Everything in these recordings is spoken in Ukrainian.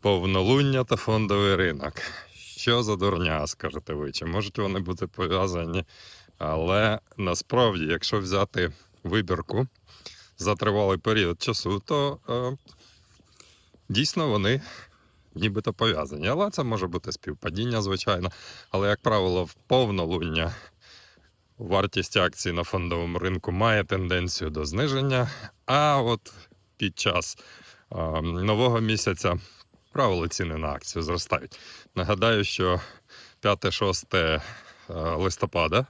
Повнолуння та фондовий ринок. Що за дурня, скажете ви? Чи можуть вони бути пов'язані? Але насправді, якщо взяти вибірку за тривалий період часу, то е, дійсно вони нібито пов'язані. Але це може бути співпадіння, звичайно. Але, як правило, в повнолуння вартість акцій на фондовому ринку має тенденцію до зниження. А от під час е, нового місяця правило ціни на акцію зростають. Нагадаю, що 5-6 е, листопада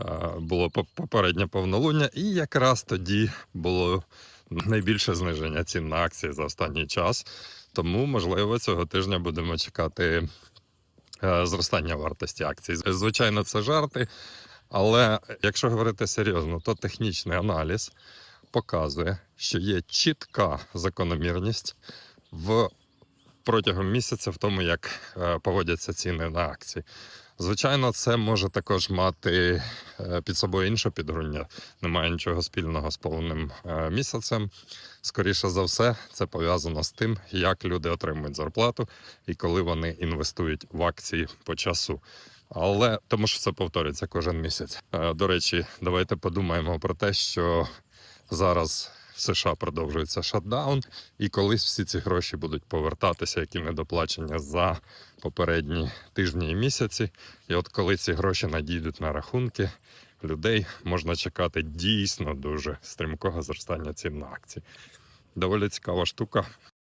е, було попереднє повнолуння, і якраз тоді було найбільше зниження цін на акції за останній час. Тому, можливо, цього тижня будемо чекати е, зростання вартості акцій. Звичайно, це жарти. Але якщо говорити серйозно, то технічний аналіз показує, що є чітка закономірність в протягом місяця в тому, як е, поводяться ціни на акції. Звичайно, це може також мати е, під собою інше підґрунтя. Немає нічого спільного з повним е, місяцем. Скоріше за все, це пов'язано з тим, як люди отримують зарплату і коли вони інвестують в акції по часу. Але тому що це повторюється кожен місяць. До речі, давайте подумаємо про те, що зараз в США продовжується шатдаун, і колись всі ці гроші будуть повертатися, які недоплачення за попередні тижні і місяці. І от коли ці гроші надійдуть на рахунки людей, можна чекати дійсно дуже стрімкого зростання цін на акції. Доволі цікава штука.